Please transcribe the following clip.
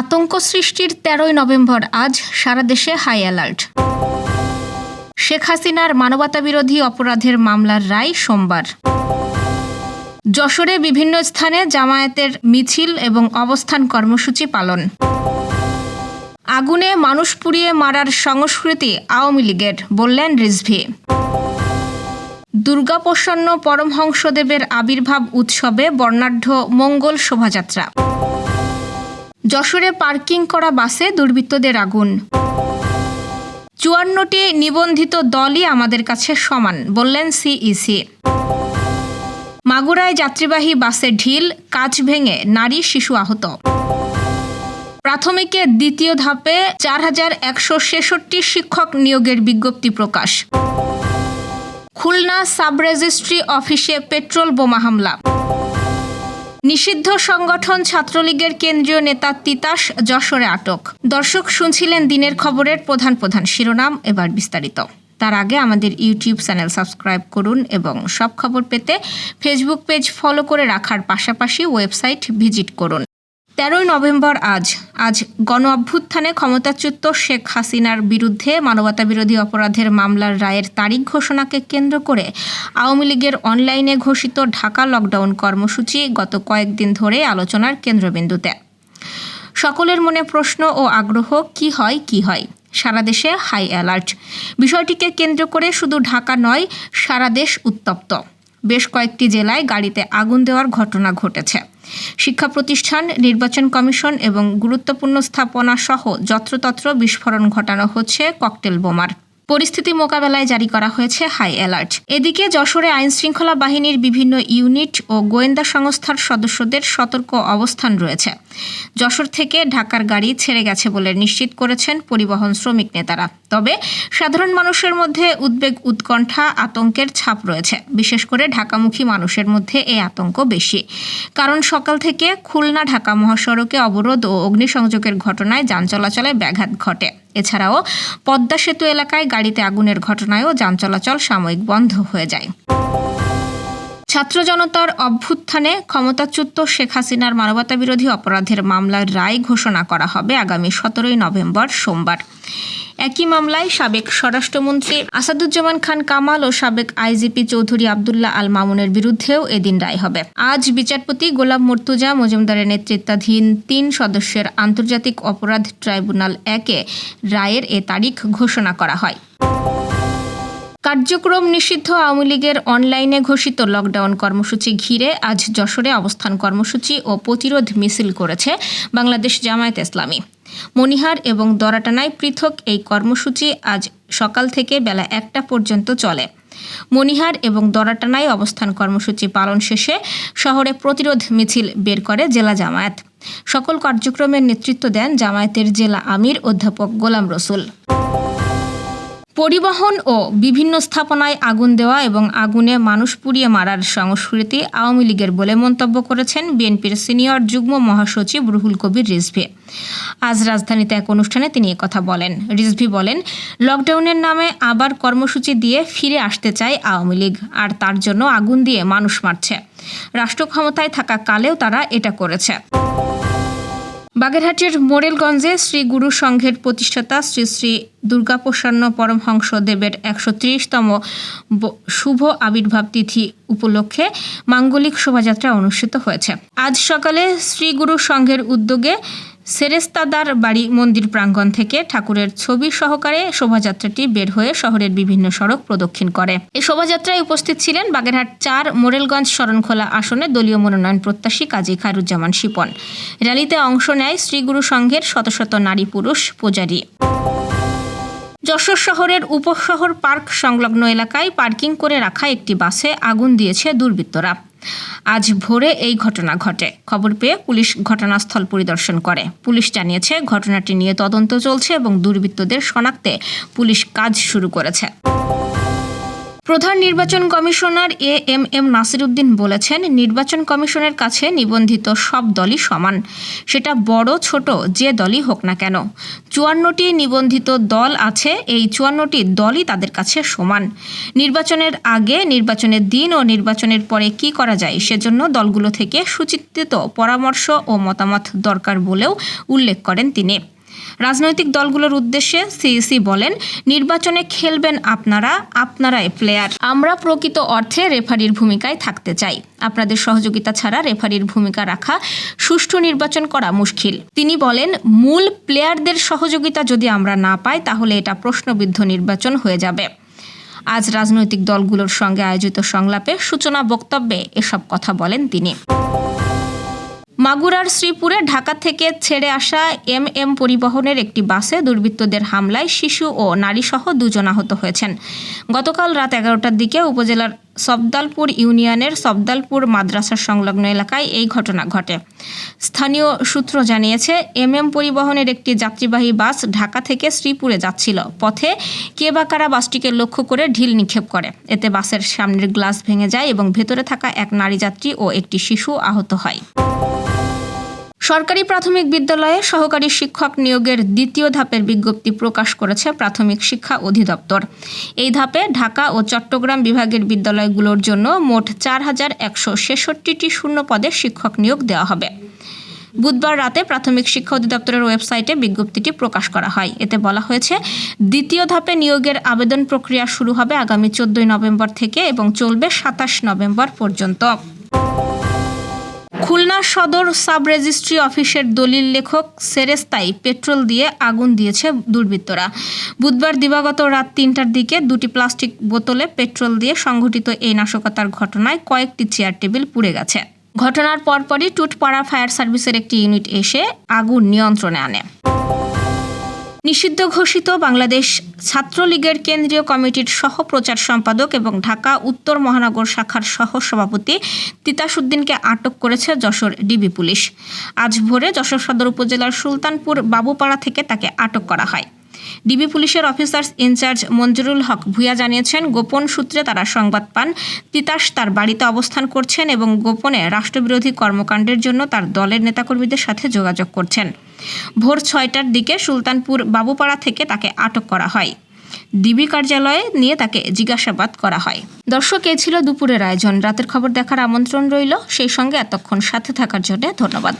আতঙ্ক সৃষ্টির তেরোই নভেম্বর আজ সারা দেশে হাই অ্যালার্ট। শেখ হাসিনার মানবতাবিরোধী অপরাধের মামলার রায় সোমবার। যশোরে বিভিন্ন স্থানে জামায়াতের মিছিল এবং অবস্থান কর্মসূচি পালন। আগুনে মানুষ পুড়িয়ে মারার সংস্কৃতি আওয়ামী লীগের, বললেন রিজভি। দুর্গাপ্রসন্ন পরমহংসদেবের আবির্ভাব উৎসবে বর্ণাঢ্য মঙ্গল শোভাযাত্রা। যশোরে পার্কিং করা বাসে দুর্বৃত্তদের আগুন। চুয়ান্নটি নিবন্ধিত দলই আমাদের কাছে সমান, বললেন সিইসি। মাগুরায় যাত্রীবাহী বাসে ঢিল, কাচ ভেঙে নারী, শিশু আহত। প্রাথমিকে দ্বিতীয় ধাপে চার হাজার একশো ছেষট্টি শিক্ষক নিয়োগের বিজ্ঞপ্তি প্রকাশ। খুলনা সাব রেজিস্ট্রি অফিসে পেট্রোল বোমা হামলা। নিষিদ্ধ সংগঠন ছাত্রলীগের কেন্দ্রীয় নেতা তিতাস যশোরে আটক। দর্শক শুনছিলেন দিনের খবরের প্রধান প্রধান শিরোনাম, এবার বিস্তারিত। তার আগে আমাদের ইউটিউব চ্যানেল সাবস্ক্রাইব করুন এবং সব খবর পেতে ফেসবুক পেজ ফলো করে রাখার পাশাপাশি ওয়েবসাইট ভিজিট করুন। তেরোই নভেম্বর আজ আজ গণ অভ্যুত্থানে ক্ষমতাচ্যুত শেখ হাসিনার বিরুদ্ধে মানবতাবিরোধী অপরাধের মামলার রায়ের তারিখ ঘোষণাকে কেন্দ্র করে আওয়ামী লীগের অনলাইনে ঘোষিত ঢাকা লকডাউন কর্মসূচি গত কয়েকদিন ধরে আলোচনার কেন্দ্রবিন্দুতে। সকলের মনে প্রশ্ন ও আগ্রহ, কি হয় কি হয়? সারা দেশে হাই অ্যালার্ট। বিষয়টিকে কেন্দ্র করে শুধু ঢাকা নয়, সারা দেশ উত্তপ্ত। বেশ কয়েকটি জেলায় গাড়িতে আগুন দেওয়ার ঘটনা ঘটেছে। শিক্ষা প্রতিষ্ঠান, নির্বাচন কমিশন এবং গুরুত্বপূর্ণ স্থাপনা সহ যত্রতত্র বিস্ফোরণ ঘটানো হচ্ছে ককটেল বোমার। পরিস্থিতি মোকাবেলায় জারি করা হয়েছে হাই অ্যালার্ট। এদিকে যশোরে আইন শৃঙ্খলা বাহিনীর বিভিন্ন ইউনিট ও গোয়েন্দা সংস্থার সদস্যদের সতর্ক অবস্থান রয়েছে। যশোর থেকে ঢাকার গাড়ি ছেড়ে গেছে বলে নিশ্চিত করেছেন পরিবহন শ্রমিক নেতারা। তবে সাধারণ মানুষের মধ্যে উদ্বেগ, উৎকণ্ঠা, আতঙ্কের ছাপ রয়েছে। বিশেষ করে ঢাকামুখী মানুষের মধ্যে এই আতঙ্ক বেশি। কারণ সকাল থেকে খুলনা ঢাকা মহাসড়কে অবরোধ ও অগ্নিসংযোগের ঘটনায় যান চলাচলে ব্যাঘাত ঘটে। এছাড়াও পদ্মা সেতু এলাকায় গাড়িতে আগুনের ঘটনায়ও যান চলাচল সাময়িক বন্ধ হয়ে যায়। ছাত্র জনতার অভ্যুত্থানে ক্ষমতাচ্যুত শেখ হাসিনার মানবতাবিরোধী অপরাধের মামলার রায় ঘোষণা করা হবে আগামী সতেরোই নভেম্বর সোমবার। একই মামলায় সাবেক স্বরাষ্ট্রমন্ত্রী আসাদুজ্জামান খান কামাল ও সাবেক আইজিপি চৌধুরী আবদুল্লাহ আল মামুনের বিরুদ্ধেও এদিন রায় হবে। আজ বিচারপতি গোলাম মর্তুজা মজুমদারের নেতৃত্বাধীন তিন সদস্যের আন্তর্জাতিক অপরাধ ট্রাইব্যুনাল একে রায়ের এ তারিখ ঘোষণা করা হয়। কার্যক্রম নিষিদ্ধ আওয়ামী লীগের অনলাইনে ঘোষিত লকডাউন কর্মসূচি ঘিরে আজ যশোরে অবস্থান কর্মসূচি ও প্রতিরোধ মিছিল করেছে বাংলাদেশ জামায়াত ইসলামী। মনিহার এবং দরাটানায় পৃথক এই কর্মসূচি আজ সকাল থেকে বেলা একটা পর্যন্ত চলে। মনিহার এবং দরাটানায় অবস্থান কর্মসূচি পালন শেষে শহরে প্রতিরোধ মিছিল বের করে জেলা জামায়াত। সকল কার্যক্রমের নেতৃত্ব দেন জামায়াতের জেলা আমির অধ্যাপক গোলাম রসুল। পরিবহন ও বিভিন্ন স্থাপনায় আগুন দেওয়া এবং আগুনে মানুষ পুড়িয়ে মারার সংস্কৃতি আওয়ামী লীগের বলে মন্তব্য করেছেন বিএনপির সিনিয়র যুগ্ম মহাসচিব রুহুল কবির রিজভি। আজ রাজধানীতে এক অনুষ্ঠানে তিনি কথা বলেন। রিজভি বলেন, লকডাউনের নামে আবার কর্মসূচি দিয়ে ফিরে আসতে চায় আওয়ামী লীগ, আর তার জন্য আগুন দিয়ে মানুষ মারছে। রাষ্ট্র ক্ষমতায় থাকা কালেও তারা এটা করেছে। বাগেরহাটের মোরেলগঞ্জে শ্রী গুরু সংঘের প্রতিষ্ঠাতা শ্রী শ্রী দুর্গাপ্রসন্ন পরমহংস দেবের একশো ত্রিশতম শুভ আবির্ভাব তিথি উপলক্ষে মাঙ্গলিক শোভাযাত্রা অনুষ্ঠিত হয়েছে। আজ সকালে শ্রী গুরু সংঘের উদ্যোগে সেরেস্তাদার বাড়ি মন্দির প্রাঙ্গণ থেকে ঠাকুরের ছবি সহকারে শোভাযাত্রাটি বের হয়ে শহরের বিভিন্ন সড়ক প্রদক্ষিণ করে। এই শোভাযাত্রায় উপস্থিত ছিলেন বাগেরহাট চার, মোরেলগঞ্জ শরণখোলা আসনে দলীয় মনোনয়ন প্রত্যাশী কাজী খায়রুজ্জামান শিপন। র্যালিতে অংশ নেয় শ্রীগুরু সংঘের শত শত নারী পুরুষ পূজারী। যশোর শহরের উপশহর পার্ক সংলগ্ন এলাকায় পার্কিং করে রাখা একটি বাসে আগুন দিয়েছে দুর্বৃত্তরা। আজ ভোরে এই ঘটনা ঘটে। খবর পেয়ে পুলিশ ঘটনাস্থল পরিদর্শন করে। পুলিশ জানিয়েছে, ঘটনাটি নিয়ে তদন্ত চলছে এবং দুর্বৃত্তদের শনাক্তে পুলিশ কাজ শুরু করেছে। প্রধান নির্বাচন commissioner A M M Nasiruddin বলেছেন, নির্বাচন কমিশনের কাছে নিবন্ধিত সব দলই সমান। সেটা বড়, ছোট, যে দলই হোক না কেন। চুয়ান্নটি নিবন্ধিত দল আছে, এই চুয়ান্নটি দলই তাদের কাছে সমান। নির্বাচনের আগে, নির্বাচনের দিন ও নির্বাচনের পরে কি করা যায় সেজন্য দলগুলো থেকে সুচিন্তিত পরামর্শ ও মতামত দরকার বলেও উল্লেখ করেন তিনি। রাজনৈতিক দলগুলোর উদ্দেশ্যে সিইসি বলেন, নির্বাচনে খেলবেন আপনারা, আপনারাই প্লেয়ার আমরা প্রকৃত অর্থে রেফারির ভূমিকায় থাকতে চাই। আপনাদের সহযোগিতা ছাড়া রেফারির ভূমিকা রাখা সুষ্ঠু নির্বাচন করা মুশকিল। তিনি বলেন, মূল প্লেয়ারদের সহযোগিতা যদি আমরা না পাই, তাহলে এটা প্রশ্নবিদ্ধ নির্বাচন হয়ে যাবে। আজ রাজনৈতিক দলগুলোর সঙ্গে আয়োজিত সংলাপে সূচনা বক্তব্যে এসব কথা বলেন তিনি। মাগুরার শ্রীপুরে ঢাকা থেকে ছেড়ে আসা এম এম পরিবহনের একটি বাসে দুর্বৃত্তদের হামলায় শিশু ও নারীসহ দুজন আহত হয়েছেন। গতকাল রাত এগারোটার দিকে উপজেলার সবদালপুর ইউনিয়নের সবদালপুর মাদ্রাসার সংলগ্ন এলাকায় এই ঘটনা ঘটে। স্থানীয় সূত্র জানিয়েছে এম এম পরিবহনের একটি যাত্রীবাহী বাস ঢাকা থেকে শ্রীপুরে যাচ্ছিল। পথে কে বা কারা বাসটিকে লক্ষ্য করে ঢিল নিক্ষেপ করে। এতে বাসের সামনের গ্লাস ভেঙে যায় এবং ভেতরে থাকা এক নারী যাত্রী ও একটি শিশু আহত হয়। সরকারি প্রাথমিক বিদ্যালয়ে সহকারী শিক্ষক নিয়োগের দ্বিতীয় ধাপের বিজ্ঞপ্তি প্রকাশ করেছে প্রাথমিক শিক্ষা অধিদপ্তর। এই ধাপে ঢাকা ও চট্টগ্রাম বিভাগের বিদ্যালয়গুলোর জন্য মোট চার হাজার একশো ছেষট্টিটি শূন্য পদে শিক্ষক নিয়োগ দেওয়া হবে। বুধবার রাতে প্রাথমিক শিক্ষা অধিদপ্তরের ওয়েবসাইটে বিজ্ঞপ্তিটি প্রকাশ করা হয়। এতে বলা হয়েছে, দ্বিতীয় ধাপে নিয়োগের আবেদন প্রক্রিয়া শুরু হবে আগামী চোদ্দই নভেম্বর থেকে এবং চলবে সাতাশ নভেম্বর পর্যন্ত। খুলনা সদর সাব রেজিস্ট্রি অফিসের দলিল লেখক সেরেস্তাই পেট্রোল দিয়ে আগুন দিয়েছে দুর্বৃত্তরা। বুধবার দিবাগত রাত তিনটার দিকে দুটি প্লাস্টিক বোতলে পেট্রোল দিয়ে সংঘটিত এই নাশকতার ঘটনায় কয়েকটি চেয়ার টেবিল পুড়ে গেছে। ঘটনার পরপরই টুটপাড়া ফায়ার সার্ভিসের একটি ইউনিট এসে আগুন নিয়ন্ত্রণে আনে। নিষিদ্ধ ঘোষিত বাংলাদেশ ছাত্রলীগের কেন্দ্রীয় কমিটির সহ প্রচার সম্পাদক এবং ঢাকা উত্তর মহানগর শাখার সহ সভাপতি তিতাসুদ্দিনকে আটক করেছে যশোর ডিবি পুলিশ। আজ ভোরে যশোর সদর উপজেলার সুলতানপুর বাবুপাড়া থেকে তাকে আটক করা হয়। ডিবি পুলিশের অফিসার্স ইনচার্জ মঞ্জুরুল হক ভুয়া জানিয়েছেন, গোপন সূত্রে তারা সংবাদ পান, তিতাস তার বাড়িতে অবস্থান করছেন এবং গোপনে রাষ্ট্রবিরোধী কর্মকাণ্ডের জন্য তার দলের নেতাকর্মীদের সাথে যোগাযোগ করছেন। ভোর ছয়টার দিকে সুলতানপুর বাবুপাড়া থেকে তাকে আটক করা হয়। ডিবি কার্যালয়ে নিয়ে তাকে জিজ্ঞাসাবাদ করা হয়। দর্শক, এ ছিল দুপুরের আয়োজন। রাতের খবর দেখার আমন্ত্রণ রইল। সেই সঙ্গে এতক্ষণ সাথে থাকার জন্য ধন্যবাদ।